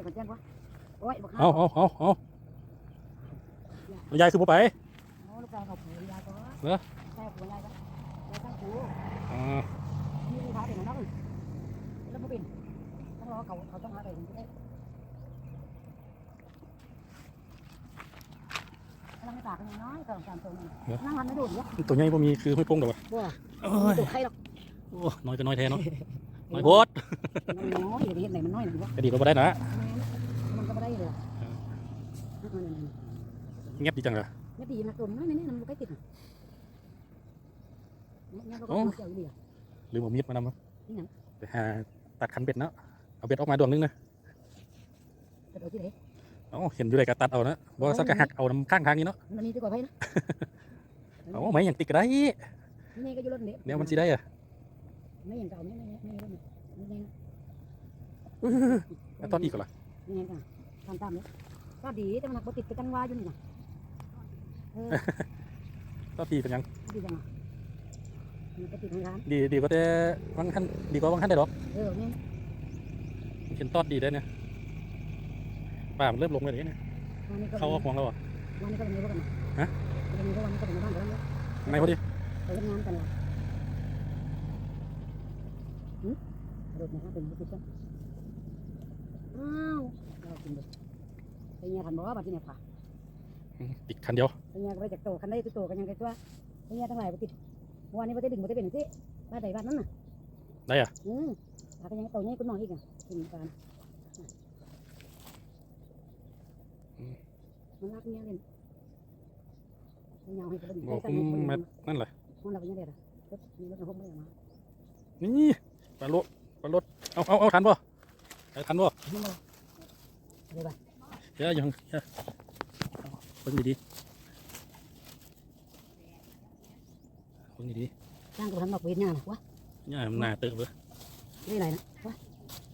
อยกันแจ้งวะโอ้ยบอกเอาเอาเอาเอายายคือบ่ไปโอ้ลูกชายเขาผูยายก็เหรอ ใช่ผูยายก็ยายตั้งผูอ่ามีลูกค้าเป็นนักแล้วบ่เป็นต้องรอเขาเขาต้องหาไปถึงจะได้กำลังไม่ปากกันน้อยสองสามตัวนี่นั่งหันไม่ดูดเนี่ยตัวใหญ่บ่มีคือห้วยโป้งดอกวะว้าโอ้ไม่ยดูดใครหรอกโอ้น้อยก็น้อยแท้เนาะน้อยโพดน้อยอย่าไปเห็นไหนมันน้อยหน่อยวะก็ดีก็บ่ได้นะ มันก็ไม่ได้เลย เงียบดีจังเลยไม่ดีนะตัวน้อยนี่มันใกล้ติดเนี่ยเราก็เกี่ยวอยู่ดีลืมเอามีดมานำวะนี่หยังไปหาตัดขันเบ็ดเนาะเอาเบ็ดออกมาดวงนึงนะแต่ตัวที่ไหนเอ้าเห็นอยู่เลยก็ตัดเอานะบ่สักก็หักเอาน้ำข้างทางนี้เนาะมันนี่ตัวกว่าไพ่นะเอ้าไม่อย่างติดก็ได้นี่ก็อยู่รถเนี่ยเดี๋ยวมันสิได้อะไม่อย่างเก่าไม่ไม่ไม่รถเนี่ยไม่ไงแล้วตอนอีกก็ล่ะไม่ไงกันทำตามเนี่ยก็ดีแต่มันหักติดไปกันว่าอยู่นี่นะ เออตอนดีเป็นยังดีจังอะมันก็ติดทางร้านดีดีกว่าแต่บางท่านดีกว่าบางท่านได้ดอกเออเนี่ยเห็นตอดดีได้เนี่ยป่ามันเริ่มลงเลยเนี่ยวันนี้ก็เข้าห่วงแล้วอะวันนี้ก็เป็นยังไงกันฮะเป็นยังไงวันนี้ก็เป็นบ้านกันแล้วข้างในพอดีไปทำงานกันเลยหืมรถนะครับเป็นรถติดกันอ้าวเรากินดูเป็นยังทันบอกว่าบัตรที่ไหนผ่าอืม ติดคันเดียวเป็นยังไปจากโตคันได้ตัวโตกันยังไงตัวเป็นยังทั้งหลายไปติดวันนี้ไปได้ดึงไปได้เป็นสิบ้านใดบ้านนั้นน่ะได้อะอืมถ้าเป็นยังโตนี่คุณมองอีกอะกินกันมันรักเนี่ยเลยเป็นยังให้ไปดึงบอกไปคุสั่งมให้แมไปทนั่นแหละมันเราเป็นยังไงล่ะรถมีรถในห้องไม่ได้มานี่ปลาโลปลาโลดเอาเอาเอาทันป่ะทันป่ะไม่มาเลยป่ะเดี๋ยวยัง เดี๋ยวเพิ่งดีๆเพิ่งดีจ้างกับทันมาคุยงานนะวะๆเนี่ยมันหนาเติบเลยได้ไรนะวะ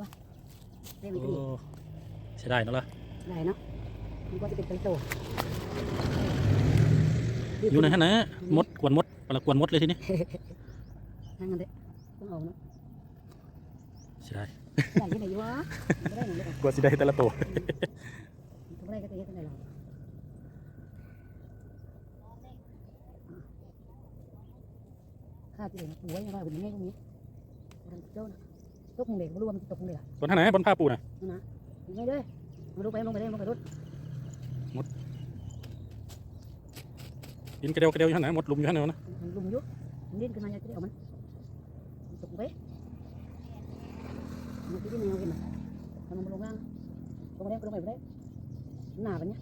วะได้มันโอ้ก็ดีใช่ได้เนาะล่ะได้เนาะมันก็จะเป็นโตอยู่ไหนฮะนะมดกวนมดปลากวนมดเลยทีนี้นั่งกันเด้ต้องเอาเนาะใช่ได้ได้ยังไงอยู่วะไม่ได้หนึ่งเลยกวนสิได้แต่ละตัวไม่ได้ก็จะยังไงเราาจะเห็นหัวยังไงเป็นยังไงตรงนี้มันเจ้านะตกมึงเด็กไม่รู้ว่ามันตกมึงเด็กบนท่าไหนบนผ้าปูน่ะยังไงเด้มาดูไปลงไปได้ลงไปรถกินกระเดียวกระเดียวอยู่ท่าไหนมดลุมอยู่ท่าไหนวะนะมันลุมยุบมันดิ้นขึ้นมาอยากจะได้เอามันตกไปมันที่นี่เอากินมันมันลงล่างลงไปได้ลงไปได้หนาปันเนี้ย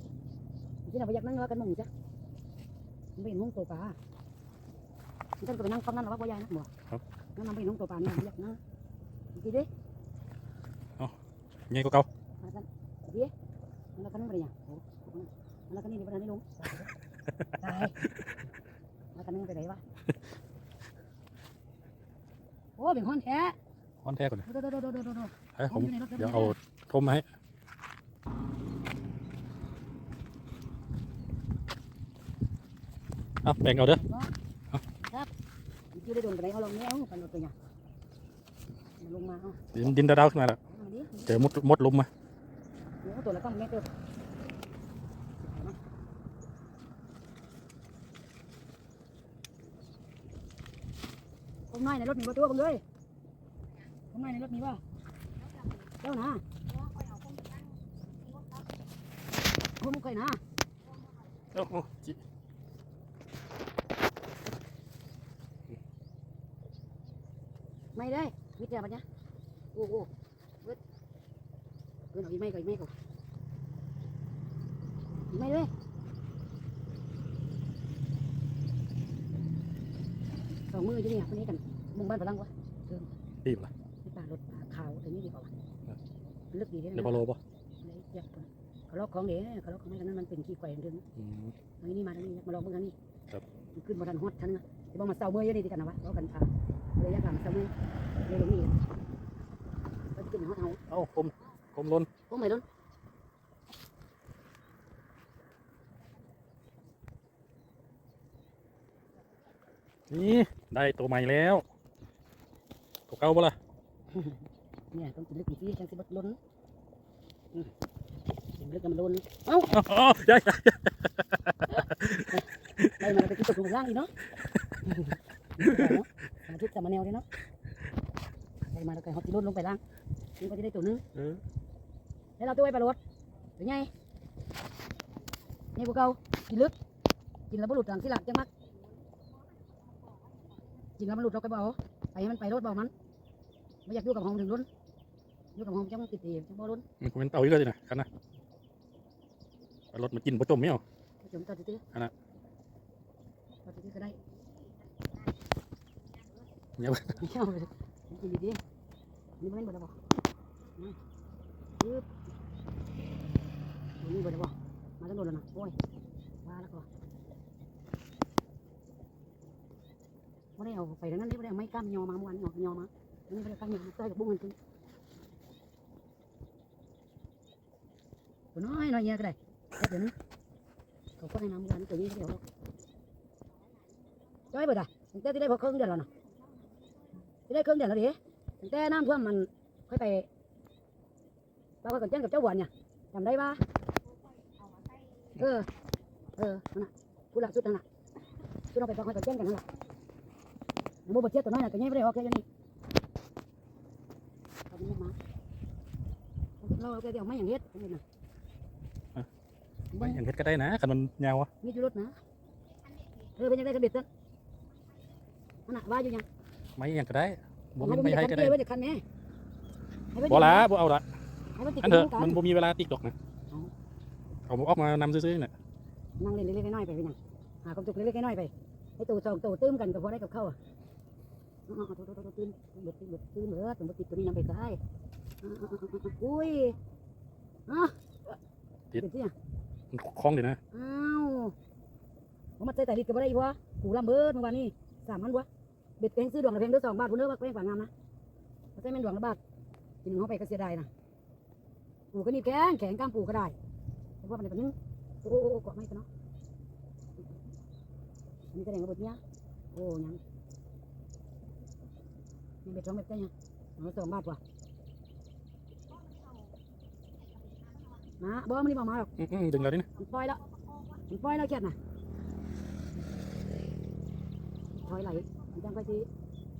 ที่เราไปยักนั่งว่ากันมองจ้ะมันเป็นห้องตัวปลา มันก็ไปนั่งฟังนั่นหรอว่าพ่อยายนะบ่นั่นมันเป็นห้องตัวปลาเนี่ยยักนั่งกี่ดิใหญ่กว่าเก่ามาสั่นดิมันก็นั่งไปเนี่ยโอ้มันก็นี่นี่ไปนี่ลงตายมันก็นั่งไปไหนวะโอ้เป็นห้องแท้ค้อนแท้ก่อนนะโดดโดดโดดโดดโดดเอ้ยผมเดี๋ยวเอาทมมาให้เอาแบ่งเอาเด้อ อยู่ได้โดนไปไหนเขาลงเนี่ยกันรถไปเนี่ยมันลงมาเอ้าดินดินดาวๆขึ้นมาแล้วเอาดิเจอมดมดลุมมาเดี๋ยวตัวละต้องแม่เติมคนน้อยในรถมีประตูบังเลยคนน้อยในรถมีป่ะเจ้านะผมเคยนะ โอ้โหจิ ไม่ได้มิดเดียวปัญญาโอ้โหเบิดเบิดเอาอีกไม่ก็อีกไม่ก็อีกไม่เลยสองมืออยู่เนี่ยคนนี้กันมุงบ้านพลังวะดีบละนี่ปลารถปลาขาวตัวนี้ดีกว่าวะมันลึกดีด้วยเดี๋ยวนะพอโลป่ะเลยอยากเขาล็อกของเดี๋ยวเขาล็อกของไม่กันนั้นมันเป็นขี้ไก่เรื่องอืมอันนี้มาทางนี้มาลองเบิ่งทางนี้ครับมันขึ้นมาทันฮอตทันนะจะบอกมาเศร้าเมื่อเยอะดีกันนะวะเอากันพา เลยอยากถามเศร้าเมื่อเลยตรงนี้ก็ขึ้นฮอตเอาเอ้าคมคมลนโอ้ไม่โดนนี่ได้ตัวใหม่แล้วตัวเก่าป่ะล่ะเนี่ยต้องกินลึกอีกทีจังสิบล้นลึกกันมันโดนเอ้าอ๋อได้ได้ได้มาไปกินตกลงล่างอีกเนาะมา ทุกจำมาแนวเลยเนาะได้มาแล้วก็เขาตีรถลงไปล่างนี่ก็จะได้ตัวนึงเออแล้วเราตัวไว้ปลารถเป็นไงนี่พวกเรากินลึก กินแล้วบรรลุดหลังที่หลักจังมักกินแล้วบรรลุดเราก็เบาไปให้มันไปรถเบามันไม่อยากอยู่กับห้องถึงรุนอยู่กับห้องจังติดเองจังบ่รุนมันคงเป็นเต่าอีกแล้วสินะคันนะเอารถมากินประจมไม่เอาจมตัดตื้ออันน่ะตัดตื้อก็ได้เนี่ ยไม่เอาเลยกินดีๆนี่มันเล่นบ่ได้บ่นี่ปึ๊บนี่บ่ได้บ่มาตั้งโดนแล้วนะโอ้ยว่าแล้วก็ไม่ได้เอาไปแล้วนั่นนี่ไม่ได้เอาไม้ก้ามยอมาเมื่อวานนี่เอายอมาอันนี้ไม่ได้ก้ามยอมาใส่กับบุ้งมันคือตัวน้อยน้อยเงี้ยก็ได้แค่เดี๋ยวนี้เขาก็ให้น้ำกันตัวนี้เขาเดี๋ยวเราจ้อยเบิดอะตั้งแต่ที่ได้พอครึ่งเดือนแล้วนะที่ ได้เครื่องเดือนแล้วดิตั้งแต่น้ำท่วมมันค่อยไปเราค่อยกันแจ้งกับเจ้าหวนเนี่ยจำได้ปะเออ เออนั่นน่ะกูหลักสุดนั่นน่ะที่เราไปฟังค่อยกันแจ้งกันนั่นแหละในโมบเทียตัวน้อยน่ะตัวนี้ไม่ได้ออกแค่นี้เอาไปมุกมาเราเอาแค่เดียวไม่อย่างเฮ็ดเห็นไหมไม่อย่างเฮ็ดก็ได้นะคันมันยาวอะมีจุดรถนะเออเป็นยังไงกันเบ็ดนั่นนั่นน่ะว่าอยู่ยัง ไม่อย่างก็ได้บ่ให้มีมันไม่มีให้คันก็เดีได้ยวไว้เด็กคันแม่ให้มันบ่ละบ่เอาละให้มันติดอันกัเถอะนมันบ่มีเวลาติ๊กดอกนะเอาออกมานำซื้อๆน่ะนั่งเล่นเล็กๆน้อยๆไปเป็นหยังหาความสุขเล็กๆน้อยๆไปให้ตัวสองตัวตื้มกันก็พอได้กับเข้าวอะอ๋อๆตัวๆๆตื้มเบิดตื้มเบิดตื้มเบิดสมมติติดตัวนี้นำไปซ้ายอ๋อๆๆๆอุ้ยอ๋อติดที่อะมันคล้องดีนะอ้าวผมมาใส่แต่ลิดกับอะไรอีกวะกูลำเบิดเมื่อวานนี้สามพันวะ เบ็ดเพลงซื้อดวงละเพลงเด้อสองบาทพุ่นเด้อว่าเพลงฝางงามนะมาใส่แม่นดวงละบาทกินเขาไปก็เสียดายนะปูก็นี่แข็งแข็งกล้ามปูก็ได้เพราะว่ามันเป็นนึงโอ้โอ้โอ้เกาะไม่กันเนาะนี่แสดงว่าบทเนี้ยโอ้ยังยังเบ็ดสองเบ็ดได้ยังสองละสองบาทว่ะมาบ่มันนี่บ่มาหรอกอื้อๆดึงแล้วนี่นะมันปล่อยแล้วมันปล่อยแล้วแค่น่ะถอยไหล มันจังไปที่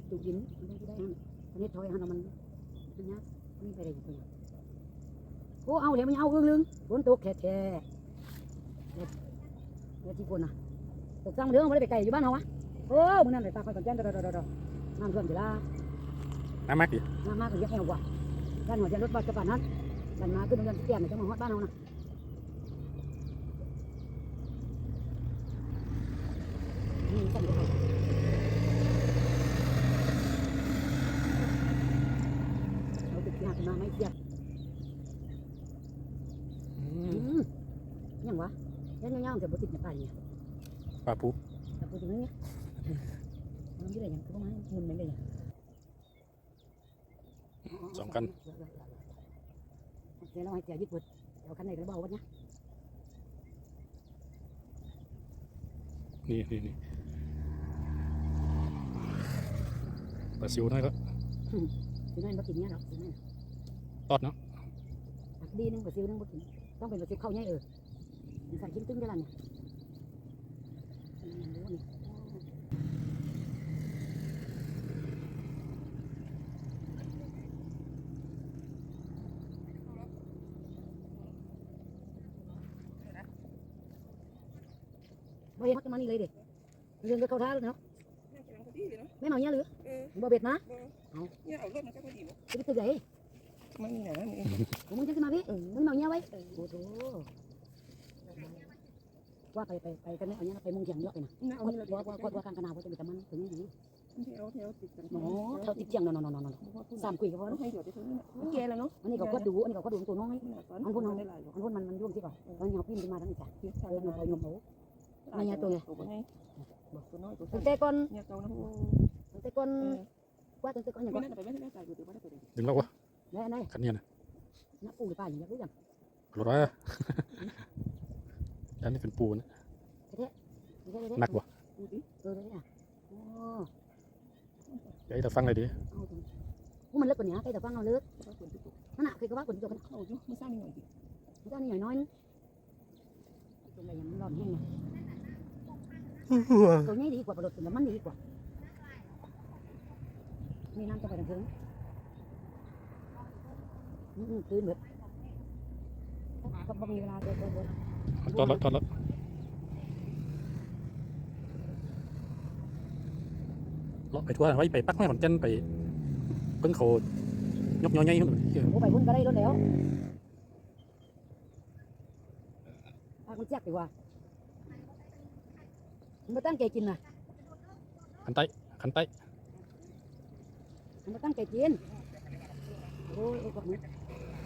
จุดหินมันจังที่ได้ฮันอันนี้ถอยฮันเอามันมันเนี้ยมันไปได้อยู่ตัวเนี้ยโอ้เอาเดี๋ยวมันเอาอึ้งลึงฝนตกแท้ๆเด็ดเด็ดที่ฝนน่ะตกสร้างเรื่องไม่ได้ไปไกลอยู่บ้านเขาวะโอ้มึงนั่นเลยตาคอยก่อนแจ้งดอดอดอน้ำท่วมอยู่ละน้ำมากดิน้ำมากก็เยอะแค่หัวด้านหัวใจรถบัสกระป๋านนั้นด้านมาขึ้นโรงเรียนเตี้ยนจังหวัดฮอดบ้านเรานะนี่สั่นไปเขาเราติดที่หักมาไม่เทียบ อื อื ม มยังวะ ยังยังยังจะบ่ติดในป่าเนี่ยปลาปูแต่พูดถึงนี้มันยี่อะไรอย่างคือประมาเงินไม่ได้อย่างสองกันเดี๋ยวเราให้แกยึดปิดเดี๋ยวคันไหนก็เบาวัดนะนี่นี่นี่ปลาซิวน้อยก็ถึงนั่นบ่กินเนี่ยหรอกถึงนั่นตอดเนาะดีนึงกับซิวนึงบ่กินต้องเป็นกับซิวเข้าเนี่ยเออมันใส่ชิ้นตึ้งได้ละเนี่ยอืมรู้นี่บ่เห็นพักมายเองเออ อบ่เบ็ดนะเนี่ยเอารถมันก็พอดีวะจะไปตึกไหนไม่มีไหนแล้วนี่ผมมึงจะขึ้นมาพี่มึงเมาเนี่ยไว้โอ้โหว่าไปไปไปกันเนี่ยเอาเนี่ยไปมุงเถียงเยอะไปนะน่าเอาว่าเนี่ยว่าว่าว่าว่าการกันาวว่าจะมีแต่มันถึงนี้ดีเที่ยวเที่ยวติดกันโอ้เท่าติดเที่ยงนอนนอนนอนสามคุยก็พอต้องให้หยดที่ตรงนี้มันแย่แล้วเนาะอันนี้ก็กดดูอันนี้ก็กดดูตัวน้อยอันพูดได้หลายหรอกอันพวกมันมันยุ่งที่ก่อนตอนเหาพิมพ์ขึ้นมาทั้งนี้จ้ะเที่ยวเออหนุ่มเอาหนุ่มเอาตัวให้บอกตัวน้อยตัวตั้งแต่ก่อนเนี่ยเก่านะตั้งแต่ก่อนว่าตั้งแต่ก่อนอย่างไม่ก่อนน่าจะไปไม่ได้จ่ายอยู่ตัวไม่ได้ตัวเดียวดึงแล้ววะได้ได้คันเนี้ยนะนักปูหรือเปล่าอย่างรู้ยังรถ ว่าอันนี้เป็นปูนะไม่ใช่ไม่หนัใช่กวะดูดิเออได้อะโอ้เดี๋ยวจะฟังเลยดิเอาตรงมันเลิกกว่านี้ไปแต่ฟังเอาเลิกก็ควรที่สุดนั่นน่ะคือก็ว่าคนที่ตัวกันโอ้ยไม่สร้างนี่หน่อยดิมันก็นี่หน่อยน้อยนึงตรงไหนยังมันร้อนแห้งเนี่ยตัวนี้ดีกว่าประโดดตัวมันดีกว่านี่น้ำจะไปทางถึงอืมตื่นแบบก็บ่มีเวลาเดินเดินเดิน จอดแล้วจอดแล้วเลาะไปทั่วไว้ไปปักแม่ขอนแก่นไปเพิ่งเขายกยอใหญ่ขึ้นมาเออโอ้ไปพุ่นก็ได้รถแล้วพาคนแจ๊กดีกว่ามันไม่ตั้งใจกินนะขันใต้ขันใต้มันไม่ตั้งใจกินโอ้ยโอ้ยกับมึง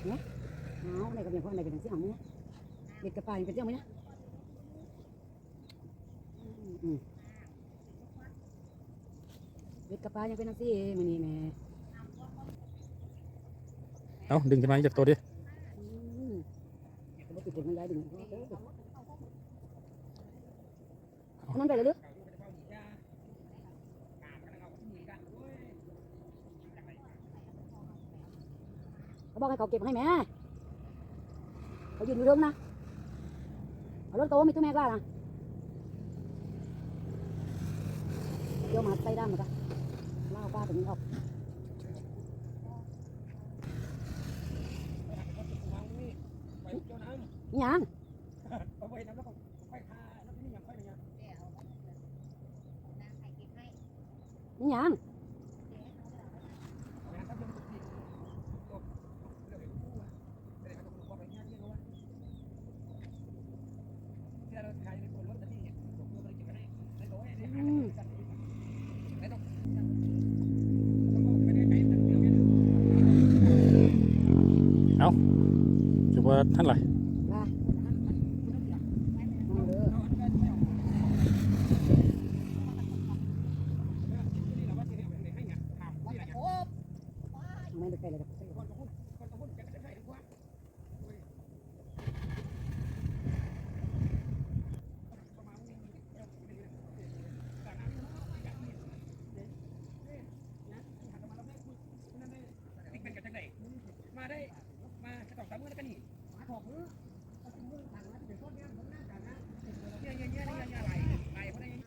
เนี่ยเอาไหนกับอย่างพ่อไหนกับอย่างที่หางเนี่ย เด็กกระปายเป็นเจ้าไหมเนี่ยอืมเด็กกระปายยังเป็นนักซี่มันนี่แม่เอาดึงขึ้นมาจากตัวดิอืมแต่ว่าติดเด็กมันย้ายดึงอันนั้นไปเลยลึกเขาบอกให้เขาเก็บให้แม่เขายืนอยู่เดิมนะ รถโตมีตู้แม่กล้านะเดี๋ยวมาใส่ด้ามมาจ้ะล่าป้าถึงออกนี่ยังหยัง ถือว่าท่านไร มาเอาเลยไม่ได้ใส่เลยครับ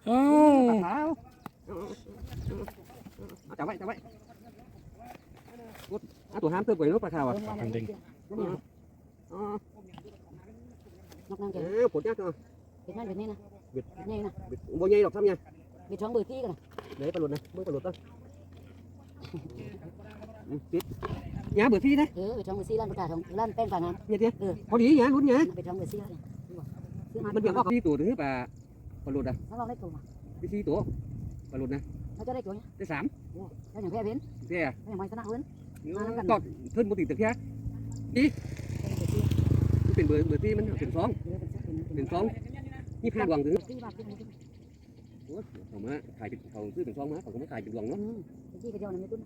อ้าวขาวจับไว้จับไว้กดเอาตัวห้ามเติมไปลูกปลาขาวอะอันเด้งอ๋อนกนางแกเออผลยากเนาะเป็นนั่นเป็นนี่นะเป็นนี่นะบ่ใหญ่หรอกทำยังเป็นช่องเบอร์ที่กันนะเดี๋ยวปลาหลุดนะเมื่อปลาหลุดต้องปิดยาเบื่อที่นะเออเป็นช่องเบอร์ซี่ร้านประกาศของร้านแป้งฝางานเนี่ยเดี๋ยวเออพอดียาลุ้นยาเป็นช่องเบอร์ซี่แล้วซื้อมามันเบี่ยงออกที่ตัวถึงปลาปลาหลุดอะถ้าเราได้ตัวไปที่ตัวปลาหลุดนะเราจะได้ตัวเนี้ยได้สามแล้วอย่างแพ้เพ้นเท่แล้วอย่างไม่ชนะเพ้นตอดขึ้นบนติดตึกแค่มันเป็นเบอร์เบอร์ที่มันเป็นสองเป็นสองยี่ห้าดวงถึงที่บาทที่นี่โอ้ยเขามาขายเป็นเขาซื้อเป็นซองมาเขาก็ไม่ขายเป็นดวงเนาะอืมที่กระเจียวนั่นไม่ตุ้น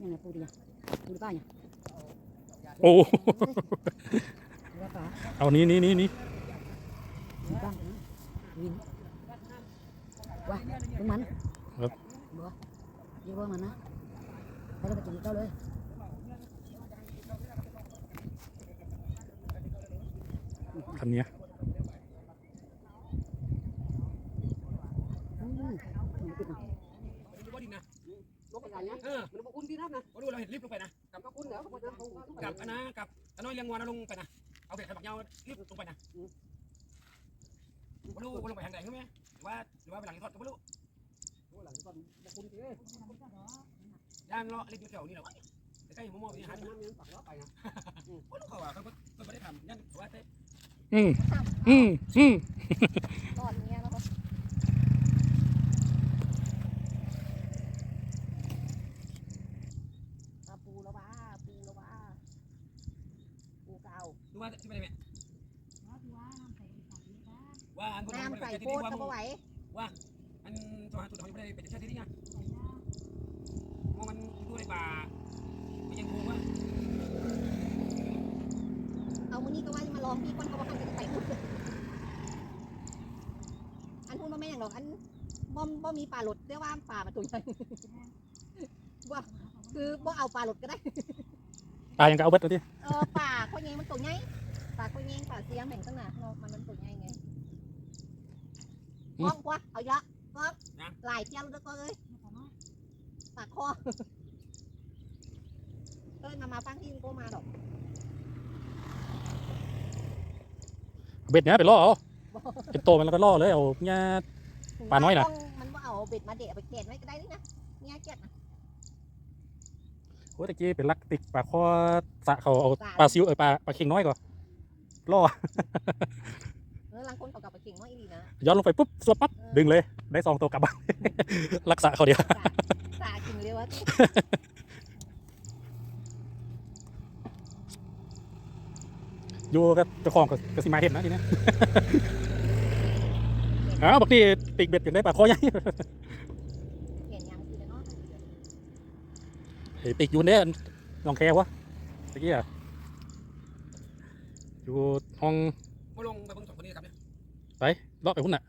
นี่ไงปูดีปูดีป้าเนี่ยโอ้แล้วป้าเอานี้นี้นี้นี้บ้าง วินว้าเป็นมันบัวยี่บัวมันนะไปเราไปกินเจ้าเลยคันเนี้ยอืมมันติดนะว่าดีนะลบไปกันนะเออมันบอกอุ่นดีนักนะว่าดูเราเห็นรีบลงไปนะกับก็อุ่นแล้วกับกับอันนะกับอันน้อยเลี้ยงวัวนะลงไปนะเอาเบ็ดขันบักยาวรีบลงไปนะ ว่าดูว่าลงไปทางไหนใช่ไหมหรือว่าหรือว่าไปหลังทอดก็ไม่รู้หลังทอดบอกอุ่นดีย่างเลาะรีบอยู่แถวนี้หรอใกล้ๆมอมอไปหันน้ำยังปักล้อไปนะว่าลูกเขาอะเขาก็ไม่ได้ทำย่างว่าเต้อืมอืมอืมตอนเนี้ยแล้วก็ปูแล้วว่าปูแล้วว่าปูเก่า ดูว่าที่ไปไหนว่าอัน น้ำใส่ โคตรก็ไหวอันตัวหาตัวเขาไม่ได้เป็นเช่นที่นี่ไงมองมันดูในป่ามันยังคงว่าเอามือนี้ก็ว่าจะมาลองพี่คนเขาบอกกันจะใส่หุ่นอันหุ่นมาไม่อย่างหรอกอันบ่บ่มีปลาหลดได้ว่าปลามาตัวใหญ่ว่าคือบ่เอาปลาหลดก็ได้ปลายังก็เอาเบิดตัวที่เออป่าข้อยยิงมันตัวใหญ่ป่าข้อยยิงป่าเสียงแห่งตั้งหนาเนาะมันมันตัวใหญ่ไง กล้องกว่าเอาเยอะกล้องหลายเที่ยวแล้วก็เลยปากคอเออนามาฟังที่กูมาดอกเบ็ดเนี้ยไปล่อเอาเป็นโตมันแล้วก็ล่อเลยเอาเนี่ยปลาน้อยน่ะมันว่าเอาเบ็ดมาเดะเอาไปเกณฑ์ไว้ก็ได้นี่นะเนี่ยเจ็ดนะโอ้ตะกี้เป็นลักติกปลาคอสะเขาเอาปลาซิวเออปลาปลาเค็งน้อยก่อนล่อเออหลังคน เขากลับไปเก่งน้อยอีหลีนะย้อนลงไปปุ๊บสวบปั๊บดึงเลย ได้สองตัวกลับบ้าน รักษาเขาเดียว สาสาจริงเลยวะอยู่กับเจ้าของกับกสิมาเห็นนะทีเนี้ยอ้าวบักนี่ติกเบ็ดอย่างได้ปลาคอใหญ่เห็นยังคือเนาะไอ้ติกอยู่เนี่ยน้องแควะตะกี้อะอยู่ห้องมาลงไปเบิ่ง เนี่ยเลาะไปหุ่นน่ะ